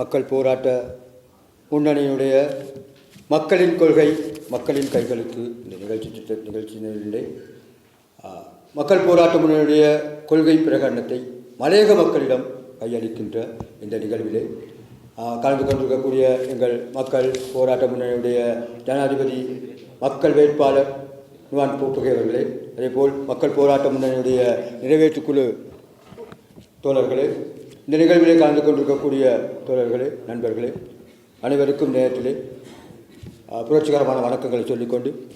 மக்கள் போராட்ட முன்னணியினுடைய மக்களின் கொள்கை மக்களின் கைகளுக்கு இந்த நிகழ்ச்சி திட்ட நிகழ்ச்சியிலே மக்கள் போராட்ட முன்னணியுடைய கொள்கை பிரகடனத்தை மலையக மக்களிடம் கையளிக்கின்ற இந்த நிகழ்விலே கலந்து கொண்டிருக்கக்கூடிய எங்கள் மக்கள் போராட்ட முன்னணியுடைய ஜனாதிபதி மக்கள் வேட்பாளர் நுவான் பூப்புகை அவர்களே அதேபோல் மக்கள் போராட்ட முன்னணியுடைய நிறைவேற்றுக்குழு தோழர்களே இந்த நிகழ்விலே கலந்து கொண்டிருக்கக்கூடிய தோழர்களே நண்பர்களே அனைவருக்கும் நேரத்திலே புரட்சிகரமான வணக்கங்களை சொல்லிக்கொண்டு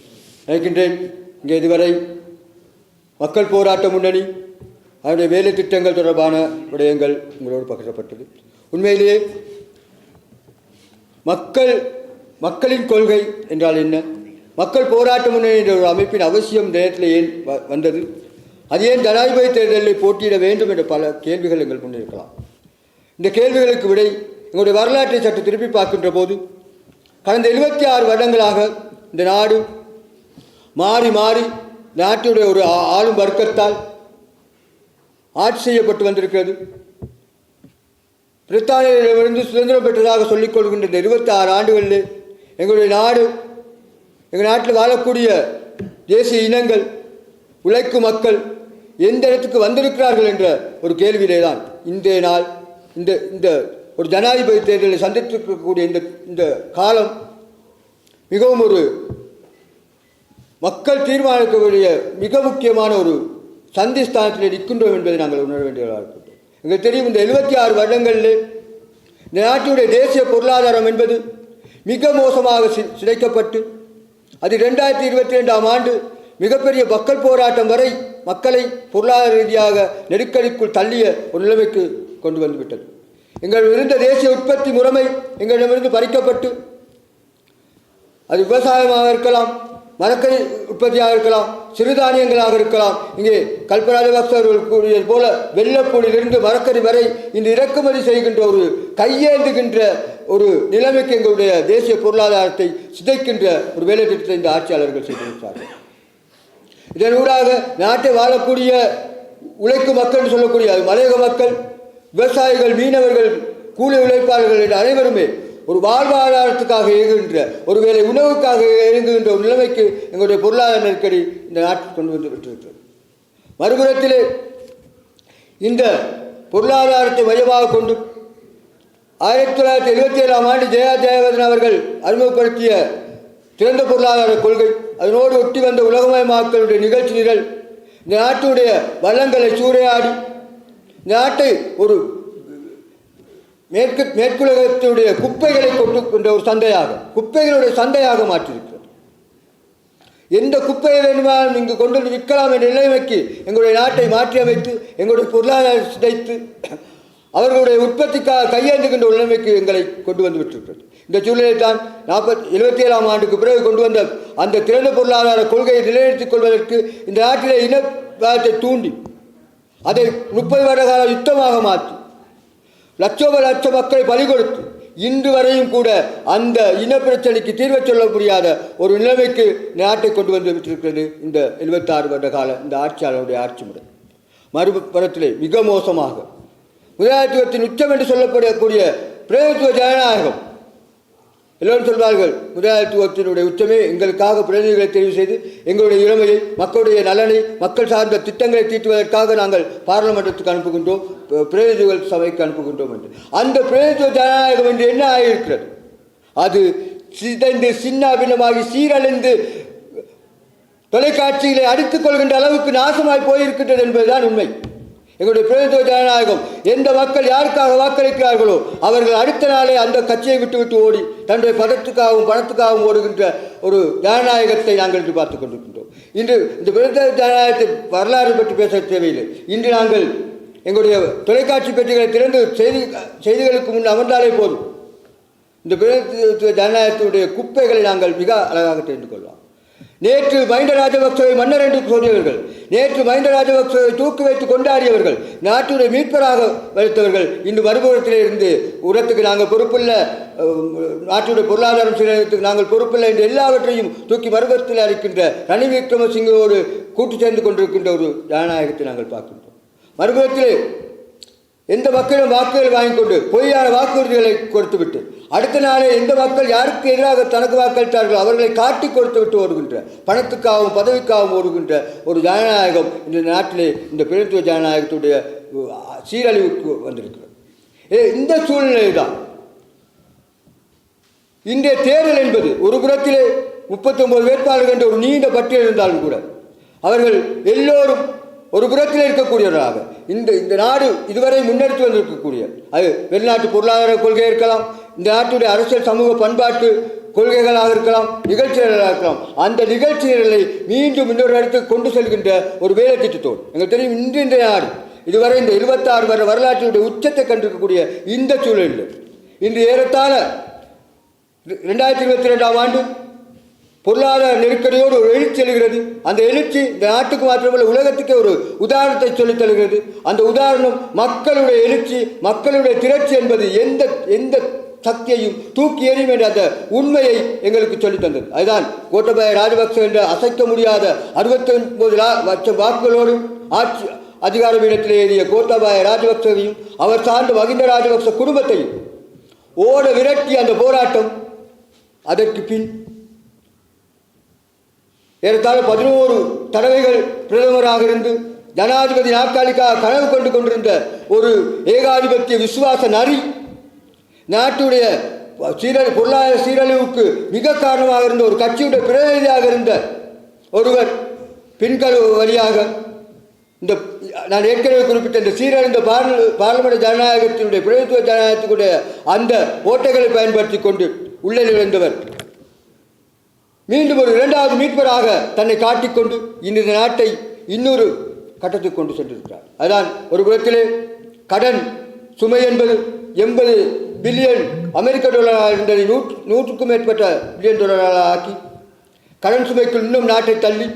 நினைக்கின்றேன் இங்கே இதுவரை மக்கள் போராட்ட முன்னணி அதனுடைய வேலை திட்டங்கள் தொடர்பான விடயங்கள் உங்களோடு பகிரப்பட்டது. உண்மையிலேயே மக்கள் மக்களின் கொள்கை என்றால் என்ன? மக்கள் போராட்ட முன்னணி என்ற ஒரு அமைப்பின் அவசியம் நேரத்தில் ஏன் வ- வந்தது? அது ஏன் ஜனாதிபதி தேர்தலில் போட்டியிட வேண்டும் என்ற பல கேள்விகள் எங்கள் முன்னிருக்கலாம் இந்த கேள்விகளுக்கு விடை எங்களுடைய வரலாற்றை சற்று திருப்பி பார்க்கின்ற போது கடந்த எழுபத்தி ஆறு வருடங்களாக இந்த நாடு மாறி மாறி நாட்டுடைய ஒரு ஆளும் வர்க்கத்தால் ஆட்சி செய்யப்பட்டு வந்திருக்கிறது. பிரித்தானியிலிருந்து சுதந்திரம் பெற்றதாக சொல்லிக் கொள்கின்ற இந்த இருபத்தி ஆறு ஆண்டுகளில் எங்களுடைய நாடு எங்கள் நாட்டில் வாழக்கூடிய தேசிய இனங்கள் உழைக்கும் மக்கள் எந்த இடத்துக்கு வந்திருக்கிறார்கள் என்ற ஒரு கேள்வியிலே தான் இன்றைய நாள் இந்த இந்த ஒரு ஜனாதிபதி தேர்தலை சந்தித்திருக்கக்கூடிய இந்த இந்த காலம் மிகவும் ஒரு மக்கள் தீர்மானிக்கக்கூடிய மிக முக்கியமான ஒரு சந்திஸ்தானத்தில் நிற்கின்றோம் என்பதை நாங்கள் உணர வேண்டியதாக இருக்கின்றோம் எங்களுக்கு தெரியும் இந்த எழுபத்தி ஆறு வருடங்களில் இந்த நாட்டினுடைய தேசிய பொருளாதாரம் என்பது மிக மோசமாக சி சிதைக்கப்பட்டு அது ரெண்டாயிரத்தி இருபத்தி ரெண்டாம் ஆண்டு மிகப்பெரிய மக்கள் போராட்டம் வரை மக்களை பொருளாதார ரீதியாக நெருக்கடிக்குள் தள்ளிய ஒரு நிலைமைக்கு கொண்டு வந்துவிட்டது. எங்கள் இருந்த தேசிய உற்பத்தி முறைமை எங்களிடமிருந்து பறிக்கப்பட்டு அது விவசாயமாக இருக்கலாம் மரக்கறி உற்பத்தியாக இருக்கலாம் சிறுதானியங்களாக இருக்கலாம். இங்கே கல்பராஜபக்ச அவர்கள் கூறியது போல வெள்ளப்பூடிலிருந்து மரக்கறி வரை இந்த இறக்குமதி செய்கின்ற ஒரு கையேந்துகின்ற ஒரு நிலைமைக்கு எங்களுடைய தேசிய பொருளாதாரத்தை சிதைக்கின்ற ஒரு வேலை திட்டத்தை இந்த ஆட்சியாளர்கள் செய்திருக்கிறார்கள். இதன் ஊடாக நாட்டை வாழக்கூடிய உழைக்கும் மக்கள் என்று சொல்லக்கூடிய அது மலையக மக்கள் விவசாயிகள் மீனவர்கள் கூலி உழைப்பாளர்கள் என்ற அனைவருமே ஒரு வாழ்வாதாரத்துக்காக இயங்குகின்ற ஒருவேளை உணவுக்காக இயங்குகின்ற ஒரு நிலைமைக்கு எங்களுடைய பொருளாதார நெருக்கடி இந்த நாட்டில் கொண்டு வந்து விட்டிருக்கிறது மறுபுறத்திலே இந்த பொருளாதாரத்தை மையமாக கொண்டு ஆயிரத்தி தொள்ளாயிரத்தி எழுபத்தி ஏழாம் ஆண்டு ஜெயா ஜெயவர்தன் அவர்கள் அறிமுகப்படுத்திய திறந்த பொருளாதார கொள்கை அதனோடு ஒட்டி வந்த உலகமயமாக்கலுடைய நிகழ்ச்சி நிரல் இந்த நாட்டுடைய வளங்களை சூறையாடி இந்த நாட்டை ஒரு மேற்கு மேற்குலகத்தினுடைய குப்பைகளை கொண்டு கொண்ட ஒரு சந்தையாக குப்பைகளுடைய சந்தையாக மாற்றியிருக்கிறது. எந்த குப்பையை வேண்டுமானாலும் இங்கு கொண்டு வந்து விற்கலாம் என்ற நிலைமைக்கு எங்களுடைய நாட்டை மாற்றி அமைத்து எங்களுடைய பொருளாதாரம் சிதைத்து அவர்களுடைய உற்பத்திக்காக கையேந்துகின்ற நிலைமைக்கு எங்களை கொண்டு வந்து விட்டிருக்கிறது. இந்த சூழலில் தான் நாற்பத்தி எழுபத்தி ஏழாம் ஆண்டுக்கு பிறகு கொண்டு வந்த அந்த திறந்த பொருளாதார கொள்கையை நிலைநிறுத்திக் கொள்வதற்கு இந்த நாட்டிலே இனவாதத்தை தூண்டி அதை முப்பது வருட கால யுத்தமாக மாற்றி லட்சோப லட்ச மக்களை பலி கொடுத்து இன்று வரையும் கூட அந்த இனப்பிரச்சனைக்கு தீர்வை சொல்ல முடியாத ஒரு நிலைமைக்கு நாட்டை கொண்டு வந்து விட்டிருக்கிறது இந்த எழுபத்தாறு வருட கால இந்த ஆட்சியாளருடைய ஆட்சி முறை. மறுபுறத்திலே மிக மோசமாக முதலாளித்துவத்தின் உச்சம் என்று சொல்லப்படக்கூடிய பிரதித்துவ ஜனநாயகம் எல்லோரும் சொல்வார்கள் முதலாளித்துவத்தினுடைய உச்சமே எங்களுக்காக பிரதிநிதிகளை தெரிவு செய்து எங்களுடைய இளமையை மக்களுடைய நலனை மக்கள் சார்ந்த திட்டங்களை தீட்டுவதற்காக நாங்கள் பாராளுமன்றத்துக்கு அனுப்புகின்றோம் பிரதிநிதிகள் சபைக்கு அனுப்புகின்றோம் என்று. அந்த பிரதிநிதித்துவ ஜனநாயகம் என்று என்ன ஆகியிருக்கிறது? அது சிதைந்து சின்னாபின்னமாகி சீரழிந்து தொலைக்காட்சிகளை அடித்துக் கொள்கின்ற அளவுக்கு நாசமாய் போயிருக்கின்றது என்பதுதான் உண்மை. எங்களுடைய பிரதித்துவ ஜனநாயகம் எந்த மக்கள் யாருக்காக வாக்களிக்கிறார்களோ அவர்கள் அடுத்த நாளே அந்த கட்சியை விட்டு விட்டு ஓடி தன்னுடைய பதத்துக்காகவும் பணத்துக்காகவும் ஓடுகின்ற ஒரு ஜனநாயகத்தை நாங்கள் இன்று பார்த்துக் கொண்டிருக்கின்றோம். இன்று இந்த பிரதித்துவ ஜனநாயகத்தை வரலாறு பற்றி பேச தேவையில்லை. இன்று நாங்கள் எங்களுடைய தொலைக்காட்சி பெட்டிகளை திறந்து செய்தி செய்திகளுக்கு முன் அமர்ந்தாலே போதும். இந்த பிரதித்துவ ஜனநாயகத்தினுடைய குப்பைகளை நாங்கள் மிக அழகாக தெரிந்து கொள்ளலாம் நேற்று மஹிந்த ராஜபக்சவை மன்னர் என்று சொல்லியவர்கள் நேற்று மஹிந்த ராஜபக்சவை தூக்கி வைத்து கொண்டாடியவர்கள் நாட்டுடைய மீட்பராக வைத்தவர்கள் இன்று மறுபுறத்திலே இருந்து உரத்துக்கு நாங்கள் பொறுப்பில்ல நாட்டுடைய பொருளாதாரம் சீரழித்துக்கு நாங்கள் பொறுப்பில்லை என்று எல்லாவற்றையும் தூக்கி மறுபுறத்தில் அளிக்கின்ற ரணில் விக்ரமசிங்கோடு கூட்டு சேர்ந்து கொண்டிருக்கின்ற ஒரு ஜனநாயகத்தை நாங்கள் பார்க்கின்றோம். மறுபுறத்தில் எந்த மக்களும் வாக்குகள் வாங்கி கொண்டு பொய்யான வாக்குறுதிகளை கொடுத்துவிட்டு அடுத்த நாளே எந்த மக்கள் யாருக்கு எதிராக தனக்கு வாக்களித்தார்களோ அவர்களை காட்டி கொடுத்து விட்டு ஓடுகின்ற பணத்துக்காகவும் பதவிக்காகவும் ஓடுகின்ற ஒரு ஜனநாயகம் இந்த நாட்டிலே இந்த பிரதித்துவ ஜனநாயகத்துடைய சீரழிவுக்கு வந்திருக்கிறது. ஏ, இந்த சூழ்நிலை தான் இன்றைய தேர்தல் என்பது ஒரு புறத்திலே முப்பத்தொன்பது வேட்பாளர்கள் என்ற ஒரு நீண்ட பட்டியல் இருந்தாலும் கூட அவர்கள் எல்லோரும் ஒரு புறத்தில் இருக்கக்கூடியவர்களாக. இந்த இந்த நாடு இதுவரை முன்னெடுத்து வந்திருக்கக்கூடிய அது வெளிநாட்டு பொருளாதார கொள்கை இருக்கலாம் இந்த நாட்டுடைய அரசியல் சமூக பண்பாட்டு கொள்கைகளாக இருக்கலாம் நிகழ்ச்சிகளாக இருக்கலாம். அந்த நிகழ்ச்சிகளை மீண்டும் இன்னொரு இடத்துக்கு கொண்டு செல்கின்ற ஒரு வேலை திட்டத்தோடு எங்களுக்கு தெரியும் இன்று இந்த நாடு இதுவரை இந்த இருபத்தாறு வருட வரலாற்றினுடைய உச்சத்தை கண்டிருக்கக்கூடிய இந்த சூழலில் இன்று ஏறத்தாழ ரெண்டாயிரத்தி இருபத்தி ரெண்டாம் ஆண்டு பொருளாதார நெருக்கடியோடு ஒரு எழுச்சி எழுகிறது. அந்த எழுச்சி இந்த நாட்டுக்கு மாத்திரமல்ல உலகத்துக்கே ஒரு உதாரணத்தை சொல்லித் தருகிறது. அந்த உதாரணம் மக்களுடைய எழுச்சி மக்களுடைய திரட்சி என்பது எந்த எந்த சக்தியையும் தூக்கி எறியும் என்ற அந்த உண்மையை எங்களுக்கு சொல்லித் தந்தது. அதுதான் கோட்டபாய ராஜபக்ச என்ற அசைக்க முடியாத அறுபத்தி ஒன்பது லட்சம் வாக்குகளோடும் ஆட்சி அதிகார பீடத்தில் ஏறிய கோட்டபாய ராஜபக்சவையும் அவர் சார்ந்த மகிந்த ராஜபக்ச குடும்பத்தையும் ஓட விரட்டி அந்த போராட்டம் அதற்கு பின் ஏறத்தாழ பதினோரு தடவைகள் பிரதமராக இருந்து ஜனாதிபதி நாற்காலிக்காக கனவு கொண்டு கொண்டிருந்த ஒரு ஏகாதிபத்திய விசுவாச நரி நாட்டுடைய சீரழி பொருளாதார சீரழிவுக்கு மிக காரணமாக இருந்த ஒரு கட்சியுடைய பிரதிநிதியாக இருந்த ஒருவர் பின்கரு வழியாக இந்த நான் ஏற்கனவே குறிப்பிட்ட இந்த சீரழிந்த பார்ல பார்லமெண்ட் ஜனநாயகத்தினுடைய பிரதித்துவ ஜனநாயகத்தினுடைய அந்த ஓட்டைகளை பயன்படுத்தி கொண்டு உள்ளே நுழைந்தவர். மீண்டும் ஒரு இரண்டாவது மீட்பராக தன்னை காட்டிக்கொண்டு இன்றைய நாட்டை இன்னொரு கட்டத்துக்கு கொண்டு சென்றிருக்கிறார். அதான் ஒரு புறத்திலே கடன் சுமை என்பது எண்பது பில்லியன் அமெரிக்க டாலராக இருந்ததை நூற்று நூற்றுக்கும் மேற்பட்ட பில்லியன் டாலராக ஆக்கி கடன் சுமைக்குள் இன்னும் நாட்டை தள்ளி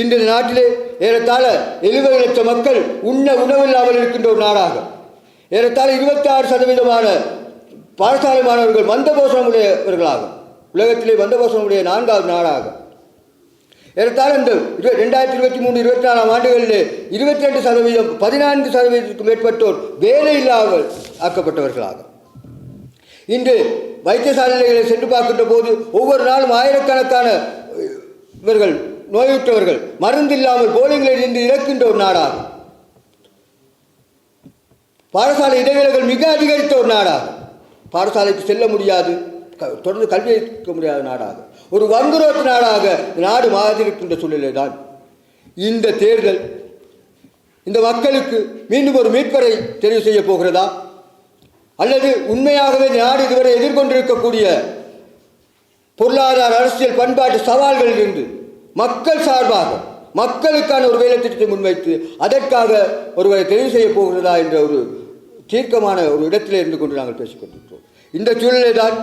இன்றைய நாட்டிலே ஏறத்தாழ எழுபது லட்சம் மக்கள் உண்ண உணவில்லாமல் இருக்கின்ற ஒரு நாடாக. ஏறத்தாழ இருபத்தி ஆறு சதவீதமான பாடசாலை மாணவர்கள் மந்தபோஷமுடையவர்களாகும் உலகத்திலே வந்தபோசனுடைய நான்காவது நாடாகும் ஏறத்தாழ இந்த ரெண்டாயிரத்தி இருபத்தி மூணு இருபத்தி நாலாம் ஆண்டுகளிலே இருபத்தி ரெண்டு சதவீதம் பதினான்கு சதவீதத்துக்கும் மேற்பட்டோர் வேலை இல்லாமல் ஆக்கப்பட்டவர்களாகும் இன்று வைத்தியசாலைகளை சென்று பார்க்கின்ற போது ஒவ்வொரு நாளும் ஆயிரக்கணக்கான இவர்கள் நோயுற்றவர்கள் மருந்து இல்லாமல் போலிங்களில் நின்று இறக்கின்ற ஒரு நாடாகும் பாடசாலை இடைவேளைகள் மிக அதிகரித்த ஒரு நாடாகும் பாடசாலைக்கு செல்ல முடியாது. தொடர்ந்து கல்வி அளிக்க முடியாத நாடாக. ஒரு வங்குரோத்து நாடாக நாடு மாறியிருக்கின்ற சூழ்நிலை தான் இந்த தேர்தல் இந்த மக்களுக்கு மீண்டும் ஒரு மீட்பரை தெரிவு செய்ய போகிறதா? அல்லது உண்மையாகவே நாடு இதுவரை எதிர்கொண்டிருக்கக்கூடிய பொருளாதார அரசியல் பண்பாட்டு சவால்களில் இருந்து மக்கள் சார்பாக மக்களுக்கான ஒரு வேலை திட்டத்தை முன்வைத்து அதற்காக ஒருவரை தெரிவு செய்ய போகிறதா என்ற ஒரு தீர்க்கமான ஒரு இடத்திலே இருந்து கொண்டு நாங்கள் பேசிக்கொண்டிருக்கிறோம். இந்த சூழ்நிலை தான்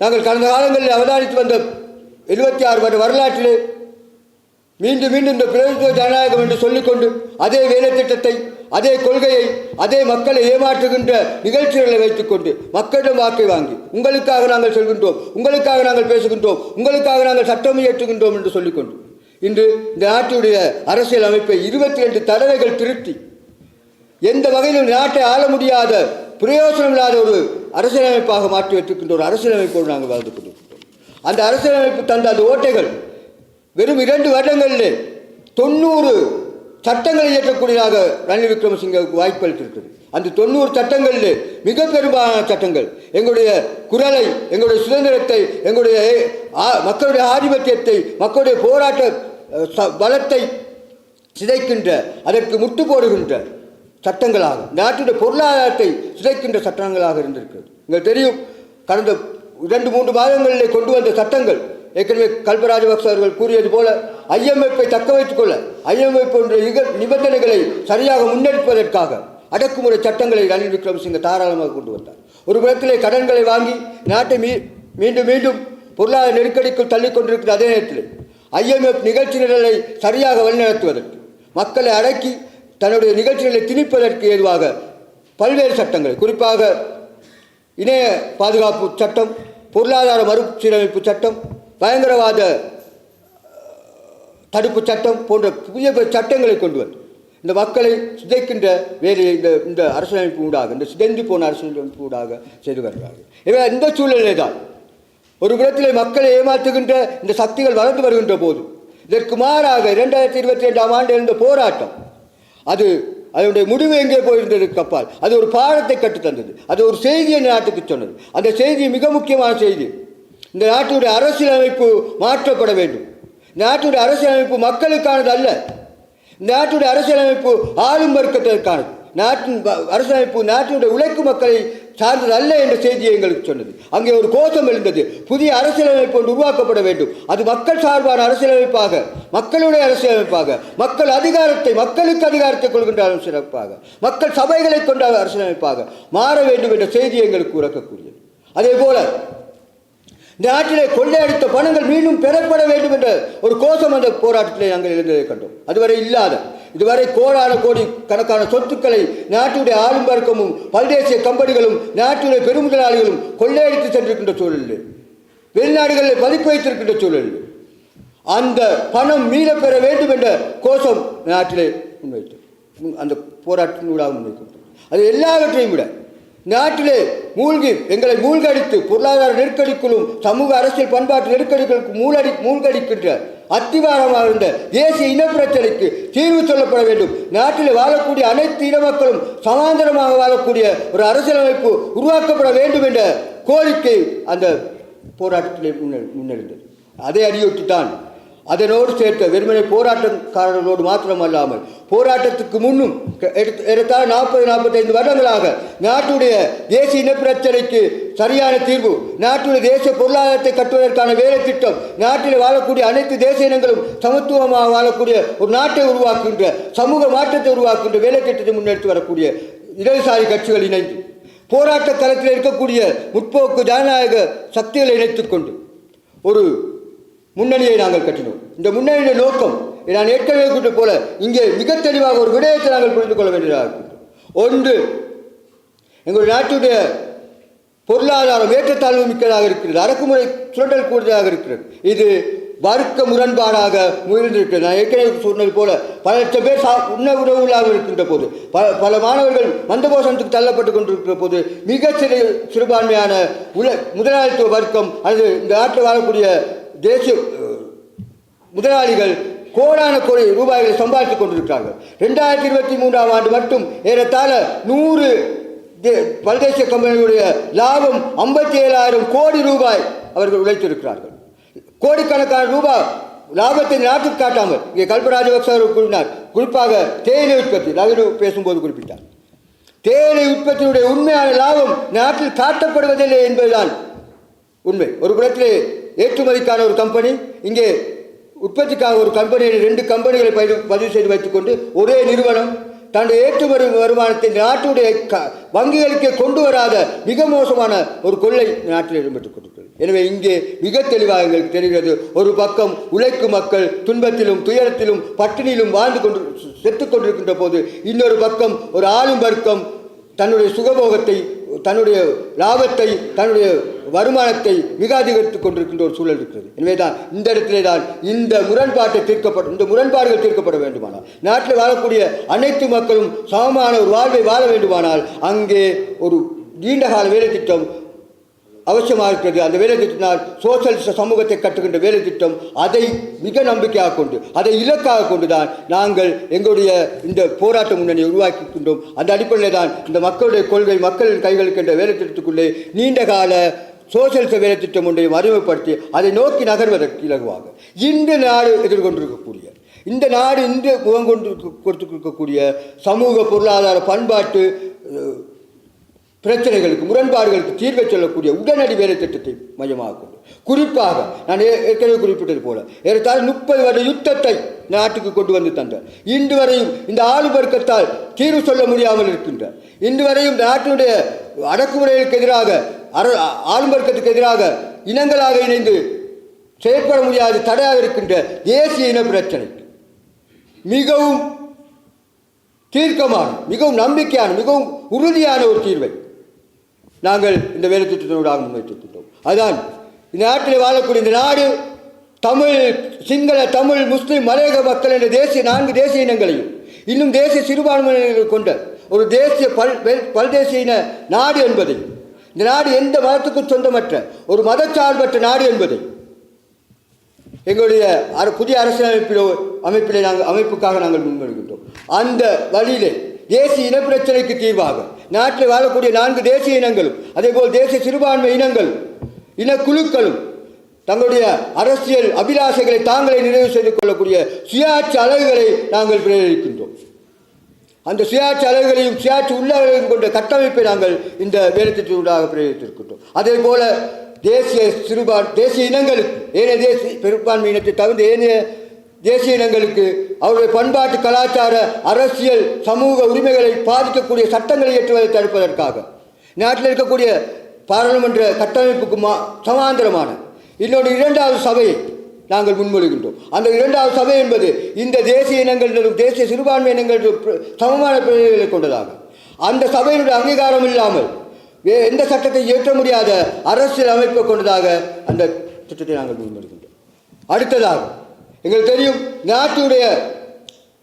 நாங்கள் கடந்த காலங்களில் அவதானித்து வந்த எழுபத்தி ஆறு வருட வரலாற்றிலே மீண்டும் மீண்டும் இந்த பிரதித்துவ ஜனநாயகம் என்று சொல்லிக்கொண்டு அதே வேலை திட்டத்தை அதே கொள்கையை அதே மக்களை ஏமாற்றுகின்ற நிகழ்ச்சிகளை வைத்துக்கொண்டு மக்களிடம் வாக்கை வாங்கி உங்களுக்காக நாங்கள் சொல்கின்றோம் உங்களுக்காக நாங்கள் பேசுகின்றோம் உங்களுக்காக நாங்கள் சட்டம் இயற்றுகின்றோம் என்று சொல்லிக்கொண்டு இன்று இந்த நாட்டுடைய அரசியல் அமைப்பை இருபத்தி ரெண்டு தடவைகள் திருத்தி எந்த வகையிலும் நாட்டை ஆள முடியாத பிரயோஜனம் இல்லாத ஒரு அரசியலமைப்பாக மாற்றி வைத்திருக்கின்ற ஒரு அரசியலமைப்போடு நாங்கள் வாழ்ந்து கொண்டிருக்கிறோம் அந்த அரசியலமைப்பு தந்த அந்த ஓட்டைகள் வெறும் இரண்டு வருடங்களிலே தொண்ணூறு சட்டங்களை இயற்றக்கூடியதாக ரணில் விக்ரமசிங்கவுக்கு வாய்ப்பு அளித்திருக்கிறது அந்த தொண்ணூறு சட்டங்களிலே மிக பெரும்பாலான சட்டங்கள் எங்களுடைய குரலை எங்களுடைய சுதந்திரத்தை எங்களுடைய மக்களுடைய ஆதிபத்தியத்தை மக்களுடைய போராட்ட ச- பலத்தை சிதைக்கின்ற அதற்கு முட்டு போடுகின்ற சட்டங்களாக இந்த நாட்டுடைய பொருளாதாரத்தை சிதைக்கின்ற சட்டங்களாக இருந்திருக்கிறது. உங்களுக்கு தெரியும் கடந்த இரண்டு மூன்று மாதங்களிலே கொண்டு வந்த சட்டங்கள் ஏற்கனவே கல்ப ராஜபக்ச அவர்கள் கூறியது போல ஐஎம்எஃப்பை தக்க வைத்துக் கொள்ள ஐஎம்எஃப் போன்ற நிபந்தனைகளை சரியாக முன்னெடுப்பதற்காக அடக்குமுறை சட்டங்களை ரணில் விக்ரமசிங்க தாராளமாக கொண்டு வந்தார். ஒரு புறத்திலே கடன்களை வாங்கி நாட்டை மீ மீண்டும் மீண்டும் பொருளாதார நெருக்கடிக்குள் தள்ளிக்கொண்டிருக்கிற அதே நேரத்தில் ஐஎம்எஃப் நிகழ்ச்சி நிரலை சரியாக வழிநடத்துவதற்கு மக்களை அடக்கி தன்னுடைய நிகழ்ச்சிகளை திணிப்பதற்கு ஏதுவாக பல்வேறு சட்டங்கள் குறிப்பாக இணைய பாதுகாப்பு சட்டம் பொருளாதார மறுசீரமைப்பு சட்டம் பயங்கரவாத தடுப்பு சட்டம் போன்ற புதிய சட்டங்களை கொண்டு வந்து இந்த மக்களை சிதைக்கின்ற வேலையை இந்த இந்த அரசியலமைப்பு ஊடாக இந்த சிதைந்து போன அரசியலமைப்பு ஊடாக செய்து வருகிறார்கள். இவை இந்த சூழ்நிலை தான். ஒரு புறத்திலே மக்களை ஏமாற்றுகின்ற இந்த சக்திகள் வளர்ந்து வருகின்ற போது இதற்கு மாறாக இரண்டாயிரத்தி இருபத்தி ரெண்டாம் ஆண்டு இருந்த போராட்டம் அது அதனுடைய முடிவு எங்கே போயிருந்தது கப்பால்? அது ஒரு பாடத்தை கற்றுத்தந்தது. அது ஒரு செய்தியை நாட்டுக்கு சொன்னது. அந்த செய்தி மிக முக்கியமான செய்தி. இந்த நாட்டுடைய அரசியலமைப்பு மாற்றப்பட வேண்டும். இந்த நாட்டுடைய அரசியலமைப்பு மக்களுக்கானது அல்ல. இந்த நாட்டுடைய அரசியலமைப்பு ஆளும் வர்க்கத்திற்கானது. நாட்டின் அரசமைப்பு அரசியலமைப்பு நாட்டினுடைய உழைக்கும் மக்களை சார்ந்தது அல்ல என்ற செய்தியை எங்களுக்கு சொன்னது. அங்கே ஒரு கோஷம் எழுந்தது. புதிய அரசியலமைப்பு ஒன்று உருவாக்கப்பட வேண்டும். அது மக்கள் சார்பான அரசியலமைப்பாக மக்களுடைய அரசியலமைப்பாக மக்கள் அதிகாரத்தை மக்களுக்கு அதிகாரத்தை கொள்கின்ற அரசியலமைப்பாக மக்கள் சபைகளை கொண்ட அரசியலமைப்பாக மாற வேண்டும் என்ற செய்தி எங்களுக்கு உறக்கக்கூடியது அதே போல நாட்டிலே கொள்ளையடித்த பணங்கள் மீண்டும் பெறப்பட வேண்டும் என்ற ஒரு கோஷம் அந்த போராட்டத்திலே நாங்கள் இருந்ததை கண்டோம். அதுவரை இல்லாத இதுவரை கோடான கோடி கணக்கான சொத்துக்களை நாட்டுடைய ஆளும் வர்க்கமும் பல்தேசிய கம்பெனிகளும் நாட்டுடைய பெருமுதலாளிகளும் கொள்ளையடித்து சென்றிருக்கின்ற சூழலில் வெளிநாடுகளில் பதிப்பு வைத்திருக்கின்ற சூழல் அந்த பணம் மீள பெற வேண்டும் என்ற கோஷம் நாட்டிலே முன்வைத்தது அந்த போராட்டத்தினூடாக முன்வைக்கின்றோம் அது எல்லாவற்றையும் விட நாட்டிலே மூழ்கி எங்களை மூழ்கடித்து பொருளாதார நெருக்கடிக்குள்ளும் சமூக அரசியல் பண்பாட்டு நெருக்கடிகளுக்கு மூலடி மூழ்கடிக்கின்ற அத்திவாரமாக இருந்த தேசிய இனப்பிரச்சனைக்கு தீர்வு சொல்லப்பட வேண்டும். நாட்டில் வாழக்கூடிய அனைத்து இன மக்களும் சமாந்தரமாக வாழக்கூடிய ஒரு அரசியலமைப்பு உருவாக்கப்பட வேண்டும் என்ற கோரிக்கை அந்த போராட்டத்திலே முன்னெடுத்தது. முன்னெடுந்தது அதை அடியொட்டித்தான் அதனோடு சேர்த்த வெறுமனை போராட்டக்காரர்களோடு மாத்திரமல்லாமல் போராட்டத்துக்கு முன்னும் எடுத்தால் நாற்பது நாற்பத்தைந்து வருடங்களாக நாட்டுடைய தேசிய இன பிரச்சனைக்கு சரியான தீர்வு நாட்டுடைய தேசிய பொருளாதாரத்தை கட்டுவதற்கான வேலை திட்டம் நாட்டில் வாழக்கூடிய அனைத்து தேசிய இனங்களும் சமத்துவமாக வாழக்கூடிய ஒரு நாட்டை உருவாக்குகின்ற சமூக மாற்றத்தை உருவாக்குகின்ற வேலை திட்டத்தை முன்னெடுத்து வரக்கூடிய இடதுசாரி கட்சிகள் இணைந்து போராட்ட களத்தில் இருக்கக்கூடிய முற்போக்கு ஜனநாயக சக்திகளை இணைத்துக்கொண்டு ஒரு முன்னணியை நாங்கள் கட்டினோம். இந்த முன்னணியுடைய நோக்கம் நான் ஏற்கனவே கூட்டு போல இங்கே மிக தெளிவாக ஒரு விடயத்தை நாங்கள் புரிந்து கொள்ள வேண்டியதாக ஒன்று எங்களுடைய நாட்டுடைய பொருளாதாரம் ஏற்றத்தாழ்வு மிக்கதாக இருக்கிறது அரக்குமுறை சுரண்டல் கூடுதலாக இருக்கிறது. இது வர்க்க முரண்பாடாக முயன்றிருக்கிறது நான் ஏற்கனவே சொன்னது போல பல லட்சம் பேர் சா உண்ண உறவுகளாக இருக்கின்ற போது பல பல மாணவர்கள் மந்தபோஷத்துக்கு தள்ளப்பட்டு கொண்டிருக்கிற போது மிக சிறு சிறுபான்மையான உல முதலாளித்துவ வர்க்கம் அல்லது இந்த நாட்டில் வாழக்கூடிய தேசிய முதலாளிகள் கோடான கோடி ரூபாய்களை சம்பாதித்துக் கொண்டிருக்கிறார்கள். ரெண்டாயிரத்தி இருபத்தி மூன்றாம் ஆண்டு மட்டும் ஏறத்தாழ நூறு தே- பல்தேசிய கம்பெனிகளுடைய லாபம் ஐம்பத்தி ஏழாயிரம் கோடி ரூபாய் அவர்கள் உழைத்திருக்கிறார்கள். கோடிக்கணக்கான ரூபாய் லாபத்தை நாட்டுக்கு காட்டாமல் இங்கே கல்பராஜபக்ச அவர்கள் கூறினார் குறிப்பாக தேயிலை உற்பத்தி ரவிடு பேசும்போது குறிப்பிட்டார். தேயிலை உற்பத்தியினுடைய உண்மையான லாபம் நாட்டில் காட்டப்படுவதில்லை என்பதுதான் உண்மை. ஒரு புறத்திலே ஏற்றுமதிக்கான ஒரு கம்பெனி இங்கே உற்பத்திக்காக ஒரு கம்பெனியில் ரெண்டு கம்பெனிகளை பதிவு பதிவு செய்து வைத்துக்கொண்டு ஒரே நிறுவனம் தன்னுடைய ஏற்றுமதி வருமானத்தை நாட்டுடைய க வங்கிகளுக்கே கொண்டு வராத மிக மோசமான ஒரு கொள்ளை நாட்டில் இடம்பெற்றுக் கொண்டிருக்கிறது. எனவே இங்கே மிக தெளிவாக எங்களுக்கு தெரிகிறது ஒரு பக்கம் உழைக்கும் மக்கள் துன்பத்திலும் துயரத்திலும் பட்டினியிலும் வாழ்ந்து கொண்டு செத்துக் கொண்டிருக்கின்ற போது இன்னொரு பக்கம் ஒரு ஆளும் வர்க்கம் தன்னுடைய சுகபோகத்தை தன்னுடைய லாபத்தை தன்னுடைய வருமானத்தை மிக அதிகரித்துக் கொண்டிருக்கின்ற ஒரு சூழல் இருக்கிறது. எனவே தான் இந்த இடத்திலே தான் இந்த முரண்பாட்டை தீர்க்கப்பட இந்த முரண்பாடுகள் தீர்க்கப்பட வேண்டுமானால் நாட்டில் வாழக்கூடிய அனைத்து மக்களும் சமமான ஒரு வாழ்வை வாழ வேண்டுமானால் அங்கே ஒரு நீண்டகால வேலை திட்டம் அவசியமாக இருக்கிறது அந்த வேலை திட்டத்தினால் சோசியலிச சமூகத்தை கட்டுகின்ற வேலை திட்டம் அதை மிக நம்பிக்கையாக கொண்டு அதை இலக்காக கொண்டு தான் நாங்கள் எங்களுடைய இந்த போராட்ட முன்னணியை உருவாக்கிக்கின்றோம் அந்த அடிப்படையில் தான் இந்த மக்களுடைய கொள்கை மக்களின் கைகளுக்கு என்ற வேலை திட்டத்துக்குள்ளே நீண்ட கால சோசியலிச வேலை திட்டம் ஒன்றையும் அறிமுகப்படுத்தி அதை நோக்கி நகர்வதற்கு இலகுவாக. இந்த நாடு எதிர்கொண்டிருக்கக்கூடிய இந்த நாடு இன்று முகம் கொண்டு கொடுத்துருக்கக்கூடிய சமூக பொருளாதார பண்பாட்டு பிரச்சனைகளுக்கு முரண்பாடுகளுக்கு தீர்வை சொல்லக்கூடிய உடனடி வேலை திட்டத்தை மையமாக கொண்டு குறிப்பாக நான் ஏற்கனவே குறிப்பிட்டது போல ஏறத்தாழ முப்பது வருட யுத்தத்தை நாட்டுக்கு கொண்டு வந்து தந்தார் இன்று வரையும் இந்த ஆளு தீர்வு சொல்ல முடியாமல் இருக்கின்ற. இன்று வரையும் நாட்டினுடைய அடக்குமுறைகளுக்கு எதிராக அர ஆளும்பர்க்கத்துக்கு எதிராக இனங்களாக இணைந்து செயற்பட முடியாது தடையாக இருக்கின்ற தேசிய இன பிரச்சனை. மிகவும் தீர்க்கமான மிகவும் நம்பிக்கையான மிகவும் உறுதியான ஒரு தீர்வை நாங்கள் இந்த வேலை திட்டத்தினூடாக முன்வைத்திருக்கின்றோம் அதுதான் இந்த நாட்டில் வாழக்கூடிய இந்த நாடு தமிழ் சிங்கள தமிழ் முஸ்லீம் மலையக மக்கள் என்ற தேசிய நான்கு தேசிய இனங்களையும் இன்னும் தேசிய சிறுபான்மையினர்கள் கொண்ட ஒரு தேசிய பல் பல் பல்தேசிய இன நாடு என்பதை இந்த நாடு எந்த மதத்துக்கும் சொந்தமற்ற ஒரு மதச்சார்பற்ற நாடு என்பதை எங்களுடைய புதிய அரசியலமைப்பிலோ அமைப்பிலே நாங்கள் அமைப்புக்காக நாங்கள் முன்வருகின்றோம். அந்த வழியிலே தேசிய இனப்பிரச்சனைக்கு தீர்வாக. நாட்டில் வாழக்கூடிய நான்கு தேசிய இனங்களும் அதேபோல் தேசிய சிறுபான்மை இனங்களும் இனக்குழுக்களும் தங்களுடைய அரசியல் அபிலாஷைகளை தாங்களே நிறைவு செய்து கொள்ளக்கூடிய சுயாட்சி அலகுகளை நாங்கள் பிரேரிக்கின்றோம். அந்த சுயாட்சி அலகுகளையும் சுயாட்சி உள்ளவர்களையும் கொண்ட கட்டமைப்பை நாங்கள் இந்த வேலைத்திட்டூடாக பிரேரித்திருக்கின்றோம். அதே போல தேசிய சிறுபான் தேசிய இனங்களுக்கு ஏனைய தேசிய பெரும்பான்மை இனத்தை தவிர்த்து ஏனைய தேசிய இனங்களுக்கு அவருடைய பண்பாட்டு கலாச்சார அரசியல் சமூக உரிமைகளை பாதிக்கக்கூடிய சட்டங்களை ஏற்றுவதை தடுப்பதற்காக. நாட்டில் இருக்கக்கூடிய பாராளுமன்ற கட்டமைப்புக்கு மா சமாந்தரமான இன்னொரு இரண்டாவது சபையை நாங்கள் முன்மொழிகின்றோம். அந்த இரண்டாவது சபை என்பது இந்த தேசிய இனங்களிலும் தேசிய சிறுபான்மை இனங்களிலும் சமமான பிரதிநிதிகளை கொண்டதாக. அந்த சபையினுடைய அங்கீகாரம் இல்லாமல் வே எந்த சட்டத்தை இயற்ற முடியாத அரசியல் அமைப்பை கொண்டதாக அந்த திட்டத்தை நாங்கள் முன்மொழிகின்றோம். அடுத்ததாக எங்களுக்கு தெரியும் நாட்டுடைய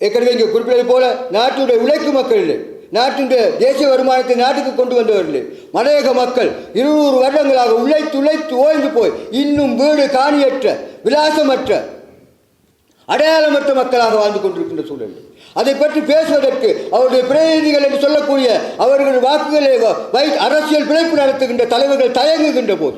ஏற்கனவே இங்கே குறிப்பிட்டது போல நாட்டுடைய உழைக்கும் இல்லை. நாட்டினுடைய தேசிய வருமானத்தை நாட்டுக்கு கொண்டு வந்தவர்கள் மலையக மக்கள் இருநூறு வருடங்களாக உழைத்து உழைத்து ஓய்ந்து போய் இன்னும் வீடு காணியற்ற விலாசமற்ற அடையாளமற்ற மக்களாக வாழ்ந்து கொண்டிருக்கின்ற சூழல். அதை பற்றி பேசுவதற்கு அவருடைய பிரதிநிதிகள் என்று சொல்லக்கூடிய அவர்கள் வாக்குகளை வை அரசியல் பிழைப்பு நடத்துகின்ற தலைவர்கள் தயங்குகின்ற போது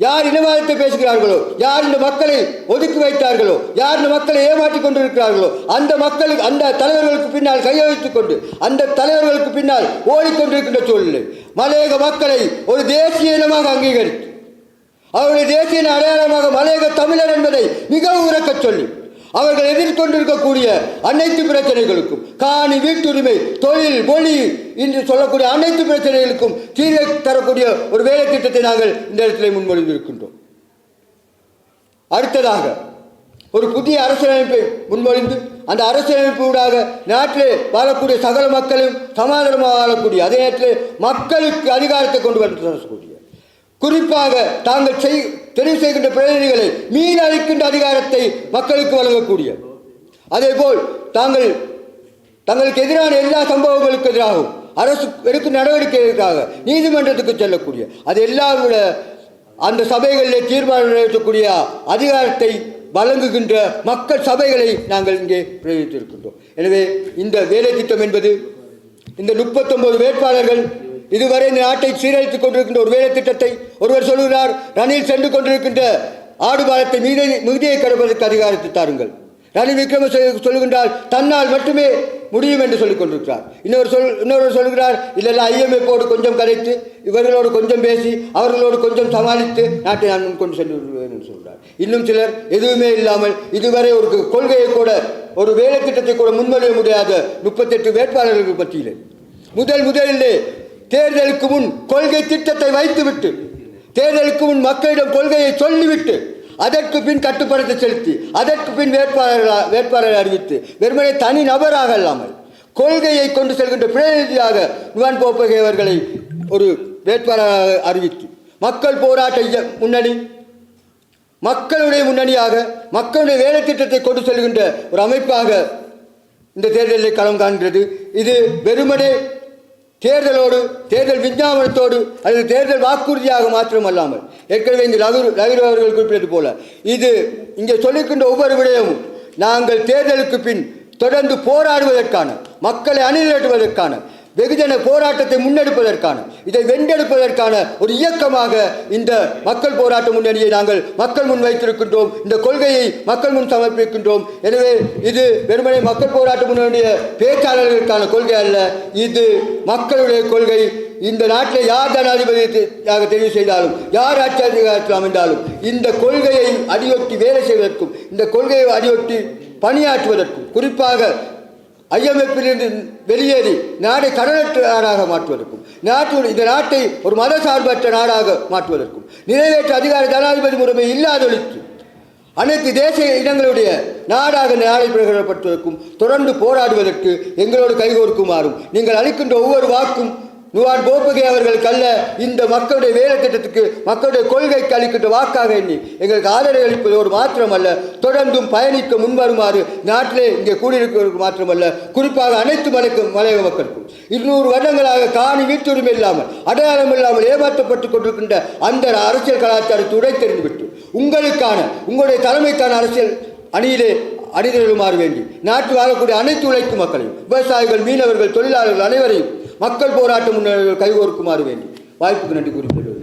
யார் இனவாதத்தை பேசுகிறார்களோ யார் இந்த மக்களை ஒதுக்கி வைத்தார்களோ யார் இந்த மக்களை ஏமாற்றி கொண்டிருக்கிறார்களோ அந்த மக்களுக்கு அந்த தலைவர்களுக்கு பின்னால் கையெழுத்துக் கொண்டு அந்த தலைவர்களுக்கு பின்னால் ஓடிக்கொண்டிருக்கின்ற சூழ்நிலை. மலையக மக்களை ஒரு தேசிய இனமாக அங்கீகரித்து அவருடைய தேசிய இன அடையாளமாக மலையக தமிழர் என்பதை மிகவும் உறக்கச் சொல்லி அவர்கள் எதிர்கொண்டிருக்கக்கூடிய அனைத்து பிரச்சனைகளுக்கும் காணி வீட்டுரிமை தொழில் மொழி என்று சொல்லக்கூடிய அனைத்து பிரச்சனைகளுக்கும் தீர்வை தரக்கூடிய ஒரு வேலை திட்டத்தை நாங்கள் இந்த இடத்திலே முன்மொழிந்திருக்கின்றோம். அடுத்ததாக ஒரு புதிய அரசியலமைப்பை முன்மொழிந்து அந்த அரசியலமைப்பு ஊடாக நாட்டிலே வாழக்கூடிய சகல மக்களையும் சமாதானமாக வாழக்கூடிய அதே நேரத்தில் மக்களுக்கு அதிகாரத்தை கொண்டு வரக்கூடிய குறிப்பாக தாங்கள் செய் தெரிவு செய்கின்ற பிரதிநிதிகளை மீன் அளிக்கின்ற அதிகாரத்தை மக்களுக்கு வழங்கக்கூடிய. அதேபோல் தாங்கள் தங்களுக்கு எதிரான எல்லா சம்பவங்களுக்கு எதிராகவும் அரசு எடுக்கும் நடவடிக்கைகளுக்காக நீதிமன்றத்துக்கு செல்லக்கூடிய அது எல்லாம் விட அந்த சபைகளில் தீர்மானம் நிறைவேற்றக்கூடிய அதிகாரத்தை வழங்குகின்ற மக்கள் சபைகளை நாங்கள் இங்கே பிரதித்திருக்கின்றோம் எனவே இந்த வேலை திட்டம் என்பது இந்த முப்பத்தொன்பது வேட்பாளர்கள் இதுவரை இந்த நாட்டை சீரழித்துக் கொண்டிருக்கின்ற ஒரு வேலை திட்டத்தை ஒருவர் சொல்கிறார் ரணில் சென்று கொண்டிருக்கின்ற ஆடுபாலத்தை மீதை மிகுதியை கடப்பதற்கு அதிகாரத்தை தாருங்கள். ரணில் விக்ரம சொல்லுகின்றால் தன்னால் மட்டுமே முடியும் என்று சொல்லிக் கொண்டிருக்கிறார். இன்னொரு சொல் இன்னொருவர் சொல்கிறார் இல்லைல்ல ஐஎம்எஃப்போடு கொஞ்சம் கரைத்து இவர்களோடு கொஞ்சம் பேசி அவர்களோடு கொஞ்சம் சமாளித்து நாட்டை நான் முன்கொண்டு சென்று விடுவேன் என்று சொல்கிறார். இன்னும் சிலர் எதுவுமே இல்லாமல் இதுவரை ஒரு கொள்கையை கூட ஒரு வேலை திட்டத்தை கூட முன்மொழிய முடியாத முப்பத்தெட்டு வேட்பாளர்கள் பற்றியிலே முதல் முதலிலே தேர்தலுக்கு முன் கொள்கை திட்டத்தை வைத்துவிட்டு தேர்தலுக்கு முன் மக்களிடம் கொள்கையை சொல்லிவிட்டு அதற்கு பின் கட்டுப்படுத்த செலுத்தி அதற்கு பின் வேட்பாளர்கள் வேட்பாளரை அறிவித்து வெறுமனே தனி நபராக அல்லாமல் கொள்கையை கொண்டு செல்கின்ற பிரதிநிதியாக நுவான் போப்பகை அவர்களை ஒரு வேட்பாளராக அறிவித்து மக்கள் போராட்ட இய- முன்னணி மக்களுடைய முன்னணியாக மக்களுடைய வேலை திட்டத்தை கொண்டு செல்கின்ற ஒரு அமைப்பாக இந்த தேர்தலில் களம் காண்கிறது. இது வெறுமனே தேர்தலோடு தேர்தல் விஞ்ஞாபனத்தோடு அல்லது தேர்தல் வாக்குறுதியாக மாத்திரமல்லாமல் ஏற்கனவே இங்கே ரகு ரகு அவர்கள் குறிப்பிட்டது போல இது இங்கே சொல்லிக்கின்ற ஒவ்வொரு விடயமும் நாங்கள் தேர்தலுக்கு பின் தொடர்ந்து போராடுவதற்கான மக்களை அணிதிரட்டுவதற்கான வெகுஜன போராட்டத்தை முன்னெடுப்பதற்கான இதை வென்றெடுப்பதற்கான ஒரு இயக்கமாக இந்த மக்கள் போராட்ட முன்னணியை நாங்கள் மக்கள் முன் வைத்திருக்கின்றோம். இந்த கொள்கையை மக்கள் முன் சமர்ப்பிக்கின்றோம். எனவே இது வெறுமனே மக்கள் போராட்ட முன்னணிய பேச்சாளர்களுக்கான கொள்கை அல்ல இது மக்களுடைய கொள்கை. இந்த நாட்டில் யார் ஜனாதிபதியாக தெரிவு செய்தாலும் யார் ஆட்சி அதிகாரத்தில் அமைந்தாலும் இந்த கொள்கையை அடியொட்டி வேலை செய்வதற்கும் இந்த கொள்கையை அடியொட்டி பணியாற்றுவதற்கும் குறிப்பாக ஐஎம்எஃப்பிலிருந்து வெளியேறி நாடை கடனற்ற நாடாக மாற்றுவதற்கும் நாட்டு இந்த நாட்டை ஒரு மத சார்பற்ற நாடாக மாற்றுவதற்கும் நிறைவேற்ற அதிகார ஜனாதிபதி முறைமை இல்லாதொழித்து அனைத்து தேசிய இனங்களுடைய நாடாக நாளை நாடை பிரகடனப்படுத்துவதற்கும் தொடர்ந்து போராடுவதற்கு எங்களோடு கைகோர்க்குமாறும் நீங்கள் அளிக்கின்ற ஒவ்வொரு வாக்கும் நுவான் போப்புகே அவர்கள் கல்ல இந்த மக்களுடைய வேலை திட்டத்துக்கு மக்களுடைய கொள்கைக்கு அளிக்கின்ற வாக்காக எண்ணி எங்களுக்கு ஆதரவு அளிப்பதோடு மாத்திரமல்ல தொடர்ந்தும் பயணிக்க முன்வருமாறு நாட்டிலே இங்கே கூடியிருக்கிறவர்களுக்கு மாத்திரமல்ல குறிப்பாக அனைத்து மலைக்கும் மலையக மக்களுக்கும். இருநூறு வருடங்களாக காணி வீட்டுரிமை இல்லாமல் அடையாளம் இல்லாமல் ஏமாற்றப்பட்டுக் கொண்டிருக்கின்ற அந்த அரசியல் கலாச்சாரத்தை உடைத்தெறிந்துவிட்டு உங்களுக்கான உங்களுடைய தலைமைக்கான அரசியல் அணியிலே அணிதிரளுமாறு வேண்டி நாட்டு வாழக்கூடிய அனைத்து உழைக்கும் மக்களையும் விவசாயிகள் மீனவர்கள் தொழிலாளர்கள் அனைவரையும் மக்கள் போராட்டம் கைகோர்க்குமாறு வேண்டும் வாய்ப்புக்கு நன்றி குறிப்பிடுகிறேன்